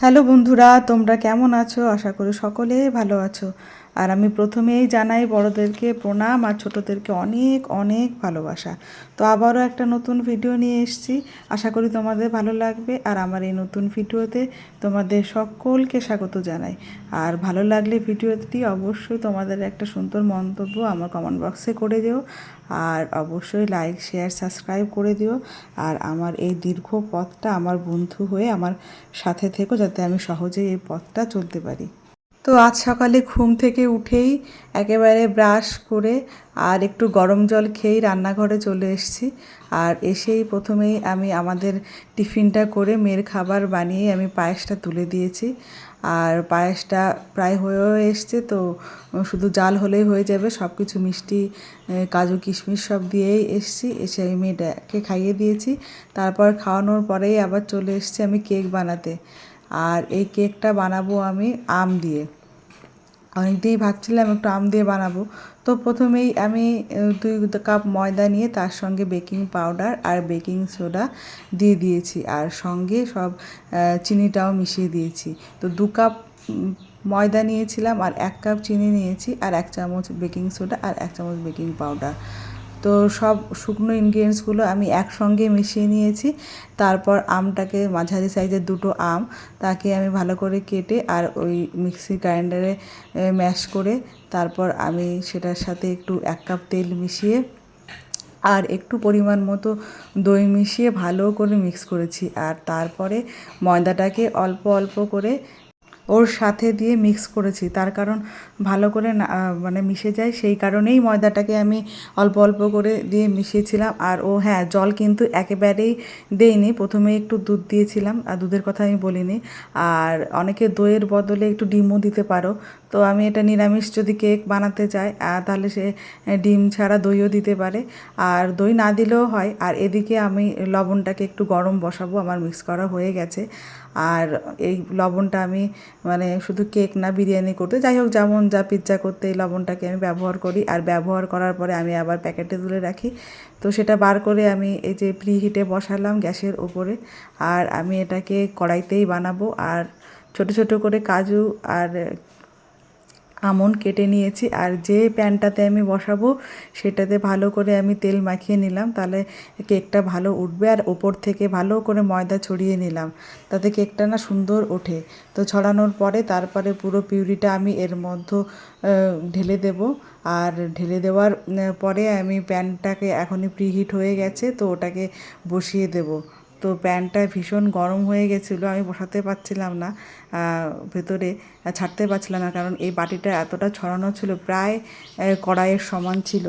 Hello বন্ধুরা তোমরা কেমন আছো? আশা করি সকলেই ভালো আছো। আর আমি প্রথমেই জানাই বড়দেরকে প্রণাম আর ছোটদেরকে অনেক অনেক ভালোবাসা। তো আবারও একটা নতুন ভিডিও নিয়ে এসেছি। আশা করি তোমাদের ভালো লাগবে আর আমার এই নতুন ভিডিওতে তোমাদের সকলকে স্বাগত জানাই। আর ভালো লাগলে ভিডিওটি অবশ্যই তোমাদের একটা সুন্দর মন্তব্য আমার কমেন্ট বক্সে করে দিও। আর অবশ্যই লাইক শেয়ার সাবস্ক্রাইব করে দিও। আর আমার এই দীর্ঘ পথটা আমার বন্ধু হয়ে আমার সাথে থেকো যাতে আমি সহজেই এই পথটা চলতে পারি। তো আজ সকালে ঘুম থেকে উঠেই একেবারে ব্রাশ করে আর একটু গরম জল খেয়েই রান্নাঘরে চলে এসেছি। আর এসেই প্রথমেই আমি আমাদের টিফিনটা করে মেয়ের খাবার বানিয়ে আমি পায়েসটা তুলে দিয়েছি। আর পায়েসটা প্রায় হয়েও এসছে তো শুধু জাল হলেই হয়ে যাবে। সব কিছু মিষ্টি কাজু, কিশমিশ সব দিয়েই এসছি। এসে আমি মেয়েটাকে খাইয়ে দিয়েছি। তারপর খাওয়ানোর পরেই আবার চলে এসছি আমি কেক বানাতে। আর এই কেকটা বানাবো আমি আম দিয়ে। অনেকদিনই ভাবছিলাম একটু আম দিয়ে বানাবো। তো প্রথমেই আমি দুই কাপ ময়দা নিয়ে তার সঙ্গে বেকিং পাউডার আর বেকিং সোডা দিয়ে দিয়েছি আর সঙ্গে সব চিনিটাও মিশিয়ে দিয়েছি। তো দু কাপ ময়দা নিয়েছিলাম আর এক কাপ চিনি নিয়েছি আর এক চামচ বেকিং সোডা আর এক চামচ বেকিং পাউডার। তো সব শুকনো ইনগ্রিডিয়েন্টসগুলো আমি একসঙ্গে মিশিয়ে নিয়েছি। তারপর আমটাকে মাঝারি সাইজের দুটো আম, তাকে আমি ভালো করে কেটে আর ওই মিক্সি গ্রাইন্ডারে ম্যাশ করে তারপর আমি সেটার সাথে একটু এক কাপ তেল মিশিয়ে আর একটু পরিমাণ মতো দই মিশিয়ে ভালো করে মিক্স করেছি। আর তারপরে ময়দাটাকে অল্প অল্প করে ওর সাথে দিয়ে মিক্স করেছি। তার কারণ ভালো করে মানে মিশে যায়, সেই কারণেই ময়দাটাকে আমি অল্প অল্প করে দিয়ে মিশিয়েছিলাম। আর ও হ্যাঁ জল কিন্তু একেবারেই দেইনি প্রথমে একটু দুধ দিয়েছিলাম, আর দুধের কথা আমি বলিনি। আর অনেকে দইয়ের বদলে একটু ডিমও দিতে পারো। তো আমি এটা নিরামিষ যদি কেক বানাতে চাই তাহলে সে ডিম ছাড়া দইও দিতে পারে। আর দই না দিলেও হয়। আর এদিকে আমি লবণটাকে একটু গরম বসাবো, আমার মিক্স করা হয়ে গেছে। আর এই লবণটা আমি মানে শুধু কেক না, বিরিয়ানি করতে, যাই হোক যেমন যা পিৎজা করতে এই লবণটাকে আমি ব্যবহার করি। আর ব্যবহার করার পরে আমি আবার প্যাকেটে তুলে রাখি। তো সেটা বার করে আমি এই যে প্রি হিটে বসালাম গ্যাসের উপরে আর আমি এটাকে কড়াইতেই বানাবো। আর ছোট ছোট করে কাজু আর আমন কেটে নিয়েছি আর যে প্যানটাতে আমি বসাবো সেটাতে ভালো করে আমি তেল মাখিয়ে নিলাম। তাহলে কেকটা ভালো উঠবে আর ওপর থেকে ভালো করে ময়দা ছড়িয়ে নিলাম। তাতে কেকটা না সুন্দর ওঠে। তো ছড়ানোর পরে তারপরে পুরো পিউরিটা আমি এর মধ্যে ঢেলে দেব। আর ঢেলে দেওয়ার পরে আমি প্যানটাকে এখনই প্রিহিট হয়ে গেছে, তো ওটাকে বসিয়ে দেবো। তো প্যানটা ভীষণ গরম হয়ে গেছিল, আমি বসাতে পারছিলাম না ভেতরে ছাড়তে পারছিলাম না, কারণ এই বাটিটা এতটা ছড়ানো ছিল, প্রায় কড়াইয়ের সমান ছিল।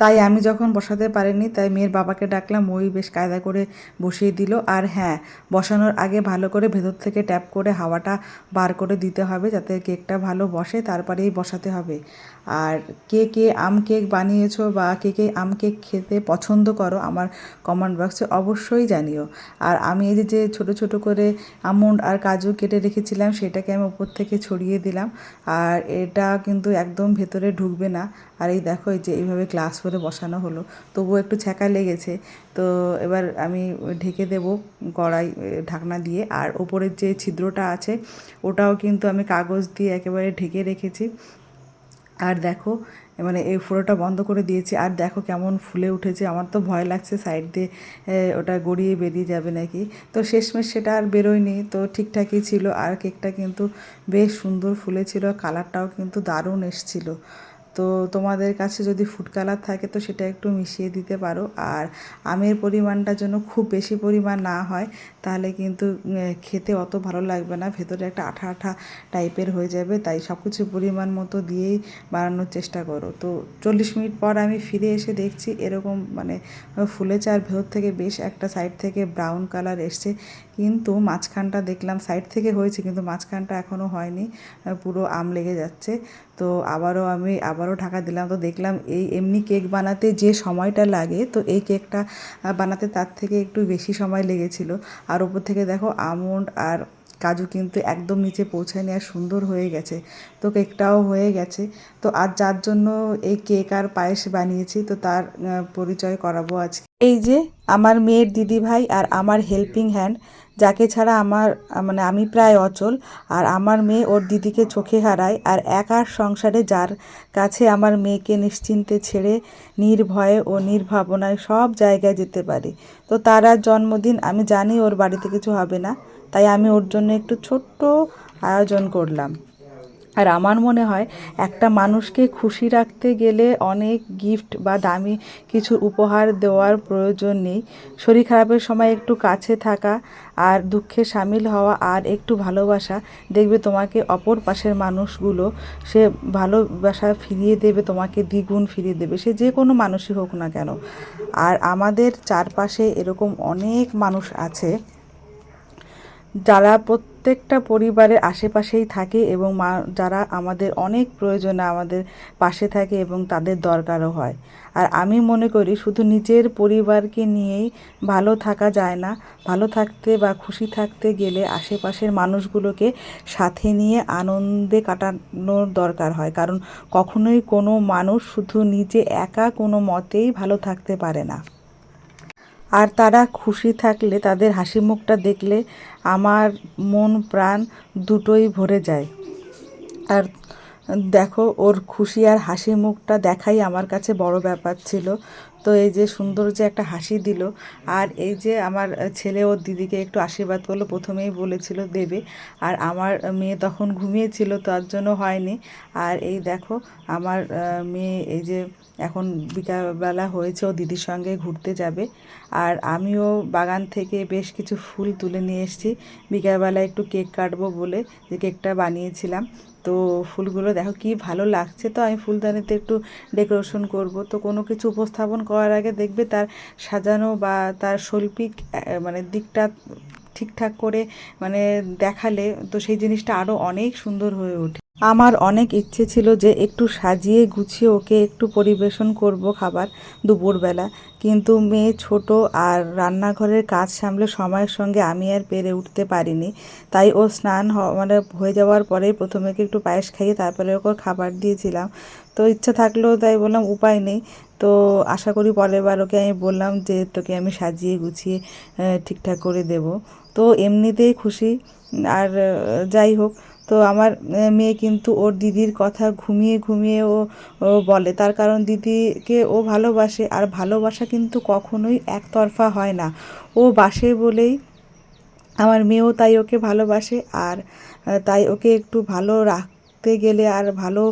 তাই আমি যখন বসাতে পারিনি, তাই মেয়ের বাবাকে ডাকলাম, ওই বেশ কায়দা করে বসিয়ে দিল, আর হ্যাঁ বসানোর আগে ভালো করে ভেতর থেকে ট্যাপ করে হাওয়াটা বার করে দিতে হবে, যাতে কেকটা ভালো বসে, তারপরেই বসাতে হবে। আর কে কে আম কেক বানিয়েছো বা কে কে আম কেক খেতে পছন্দ করো আমার কমেন্ট বক্সে অবশ্যই জানিও। আর আমি এই যে ছোটো ছোটো করে আমন্ড আর কাজু কেটে রেখেছিলাম, সেটাকে আমি উপর থেকে ছড়িয়ে দিলাম। আর এটা কিন্তু একদম ভেতরে ঢুকবে না। আর এই দেখো, এই যে এইভাবে গ্লাস করে বসানো হলো। তবুও একটু ছ্যাঁকা লেগেছে। তো এবার আমি ঢেকে দেব কড়াই ঢাকনা দিয়ে। আর ওপরের যে ছিদ্রটা আছে, ওটাও কিন্তু আমি কাগজ দিয়ে একেবারে ঢেকে রেখেছি। আর দেখো মানে এই ফোড়োটা বন্ধ করে দিয়েছি। আর দেখো কেমন ফুলে উঠেছে, আমার তো ভয় লাগছে সাইড দিয়ে ওটা গড়িয়ে বেরিয়ে যাবে নাকি? তো শেষমেশ সেটা আর বেরোয়নি, তো ঠিকঠাকই ছিল। আর কেকটা কিন্তু বেশ সুন্দর ফুলেছিল, কালারটাও কিন্তু দারুণ এসছিল। তো তোমাদের কাছে যদি ফুড কালার থাকে তো সেটা একটু মিশিয়ে দিতে পারো। আর আমের পরিমাণটা যেন খুব বেশি পরিমাণ না হয়, তাহলে কিন্তু খেতে অত ভালো লাগবে না। ভেতরে একটা আঠা আঠা টাইপের হয়ে যাবে, তাই সব কিছু পরিমাণ মতো দিয়েই বানানোর চেষ্টা করো। তো চল্লিশ মিনিট পর আমি ফিরে এসে দেখছি এরকম মানে ফুলেছে। আর ভেতর থেকে বেশ একটা সাইড থেকে ব্রাউন কালার এসছে। কিন্তু মাঝখানটা দেখলাম সাইড থেকে হয়েছে, কিন্তু মাঝখানটা এখনও হয়নি। পুরো আম লেগে যাচ্ছে। তো আবারও আমি আবারও ঢাকা দিলাম। তো দেখলাম এই এমনি কেক বানাতে যে সময়টা লাগে, তো এই কেকটা বানাতে তার থেকে একটু বেশি সময় লেগেছিল। আর ওপর থেকে দেখো আমন্ড আর কাজু কিন্তু একদম নিচে পৌঁছায়নি আর সুন্দর হয়ে গেছে। তো কেকটাও হয়ে গেছে। তো আজ যার জন্য এই কেক আর পায়েস বানিয়েছি, তো তার পরিচয় করাবো আজকে। এই যে আমার মেয়ের দিদি ভাই আর আমার হেল্পিং হ্যান্ড, যাকে ছাড়া আমার মানে আমি প্রায় অচল, আর আমার মেয়ে ওর দিদিকে চোখে হারায়, আর একার সংসারে যার কাছে আমার মেয়েকে নিশ্চিন্তে ছেড়ে নির্ভয়ে ও নির্ভাবনায় সব জায়গায় যেতে পারি। তো তার আর জন্মদিন আমি জানি ওর বাড়িতে কিছু হবে না। তাই আমি ওর জন্য একটু ছোট্ট আয়োজন করলাম। আর আমার মনে হয় একটা মানুষকে খুশি রাখতে গেলে অনেক গিফট বা দামি কিছু উপহার দেওয়ার প্রয়োজন নেই। শরীর খারাপের সময় একটু কাছে থাকা আর দুঃখে সামিল হওয়া আর একটু ভালোবাসা দেখবে তোমাকে অপর পাশের মানুষগুলো সে ভালোবাসা ফিরিয়ে দেবে, তোমাকে দ্বিগুণ ফিরিয়ে দেবে। সে যে কোনো মানুষই হোক না কেন। আর আমাদের চারপাশে এরকম অনেক মানুষ আছে যারা প্রত্যেকটা পরিবারের আশেপাশেই থাকে এবং মা, যারা আমাদের অনেক প্রয়োজনে আমাদের পাশে থাকে এবং তাদের দরকারও হয়। আর আমি মনে করি শুধু নিজের পরিবারকে নিয়েই ভালো থাকা যায় না। ভালো থাকতে বা খুশি থাকতে গেলে আশেপাশের মানুষগুলোকে সাথে নিয়ে আনন্দে কাটানোর দরকার হয়। কারণ কখনোই কোনো মানুষ শুধু নিজে একা কোনো মতেই ভালো থাকতে পারে না। আর তারা খুশি থাকলে, তাদের হাসি মুখটা দেখলে আমার মন প্রাণ দুটোই ভরে যায়। আর দেখো, ওর খুশি আর হাসি মুখটা দেখাই আমার কাছে বড় ব্যাপার ছিল। তো এই যে সুন্দর যে একটা হাসি দিল, আর এই যে আমার ছেলে ওর দিদিকে একটু আশীর্বাদ করল, প্রথমেই বলেছিল দেবে। আর আমার মেয়ে তখন ঘুমিয়েছিল, তার জন্য হয়নি। আর এই দেখো, আমার মেয়ে এই যে এখন বিকালবেলা হয়েছে, ও দিদির সঙ্গে ঘুরতে যাবে। আর আমিও বাগান থেকে বেশ কিছু ফুল তুলে নিয়ে এসেছি। বিকালবেলা একটু কেক কাটবো বলে যে কেকটা বানিয়েছিলাম। তো ফুলগুলো দেখো কি ভালো লাগছে তো। আমি ফুলদানিতে একটু ডেকোরেশন করব। তো কোনো কিছু উপস্থাপন করার আগে দেখবে তার সাজানো বা তার শৈল্পিক মানে দিকটা ঠিকঠাক করে মানে দেখালে তো সেই জিনিসটা আরও অনেক সুন্দর হয়ে ওঠে। আমার অনেক ইচ্ছে ছিল যে একটু সাজিয়ে গুছিয়ে ওকে একটু পরিবেশন করব খাবার দুপুরবেলা। কিন্তু মেয়ে ছোট আর রান্নাঘরের কাজ সামলে সময়ের সঙ্গে আমি আর পেরে উঠতে পারিনি। তাই ও স্নান মানে হয়ে যাওয়ার পরেই প্রথমে একটু পায়েস খাইয়ে তারপরে ওকে খাবার দিয়েছিলাম। তো ইচ্ছা থাকলেও তাই বললাম, উপায় নেই। তো আশা করি পরের বার ওকে আমি বললাম যে তোকে আমি সাজিয়ে গুছিয়ে ঠিকঠাক করে দেব। তো এমনিতেই খুশি। আর যাই হোক তো আমার মেয়ে কিন্তু ওর দিদির কথা ঘুমিয়ে ঘুমিয়ে ও বলে। তার কারণ দিদিকে ও ভালোবাসে আর ভালোবাসা কিন্তু কখনোই একতরফা হয় না। ও বাসে বলেই আমার মেয়েও তাই ওকে ভালোবাসে আর তাই ওকে একটু ভালো রাখতে গেলে আর ভালো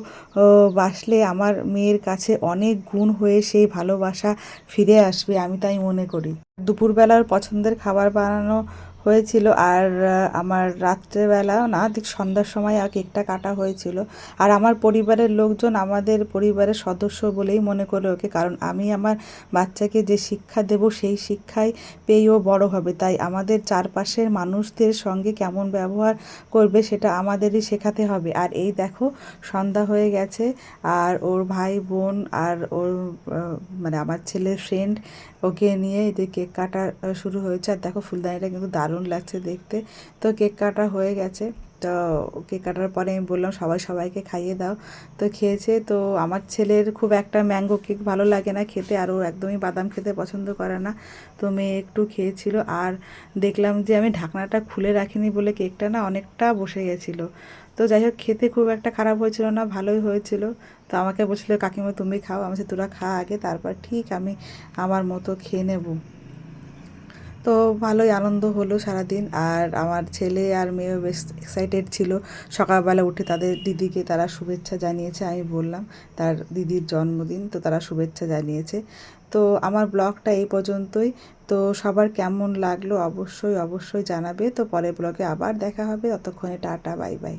বাসলে আমার মেয়ের কাছে অনেক গুণ হয়ে সেই ভালোবাসা ফিরে আসবে আমি তাই মনে করি। দুপুরবেলার পছন্দের খাবার বানানো হয়েছিল। আর আমার রাত্রেবেলা না, ঠিক সন্ধ্যার সময় আর কেকটা কাটা হয়েছিল। আর আমার পরিবারের লোকজন আমাদের পরিবারের সদস্য বলেই মনে করে ওকে, কারণ আমি আমার বাচ্চাকে যে শিক্ষা দেব, সেই শিক্ষাই পেয়েই ও বড় হবে। তাই আমাদের চারপাশের মানুষদের সঙ্গে কেমন ব্যবহার করবে, সেটা আমাদেরই শেখাতে হবে। আর এই দেখো, সন্ধ্যা হয়ে গেছে, আর ওর ভাই বোন আর ওর মানে আমার ছেলের ফ্রেন্ড ওকে নিয়ে যে কেক কাটা শুরু হয়েছে। আর দেখো, ফুলদানিটা কিন্তু দারুণ লাগছে দেখতে। তো কেক কাটা হয়ে গেছে। তো কেক কাটার পরে আমি বললাম, সবাই সবাইকে খাইয়ে দাও। তো খেয়েছে। তো আমার ছেলের খুব একটা ম্যাঙ্গো কেক ভালো লাগে না খেতে, আর ও একদমই বাদাম খেতে পছন্দ করে না। তো মেয়ে একটু খেয়েছিল। আর দেখলাম যে আমি ঢাকনাটা খুলে রাখিনি বলে কেকটা না অনেকটা বসে গেছিল। তো যাই হোক, খেতে খুব একটা খারাপ হয়েছিল না, ভালোই হয়েছিল। তো আমাকে বলছিল, কাকিমা, তুমি খাও, আমি তোরা খা আগে, তারপর ঠিক আমি আমার মতো খেয়ে নেব। তো ভালোই আনন্দ হলো সারাদিন। আর আমার ছেলে আর মেয়েও বেশ এক্সাইটেড ছিল। সকালবেলা উঠে তাদের দিদিকে তারা শুভেচ্ছা জানিয়েছে, আমি বললাম, তার দিদির জন্মদিন, তো তারা শুভেচ্ছা জানিয়েছে। তো আমার ব্লগটা এই পর্যন্তই। তো সবার কেমন লাগল অবশ্যই অবশ্যই জানাবে। তো পরের ব্লগে আবার দেখা হবে। ততক্ষণে টাটা, বাই বাই।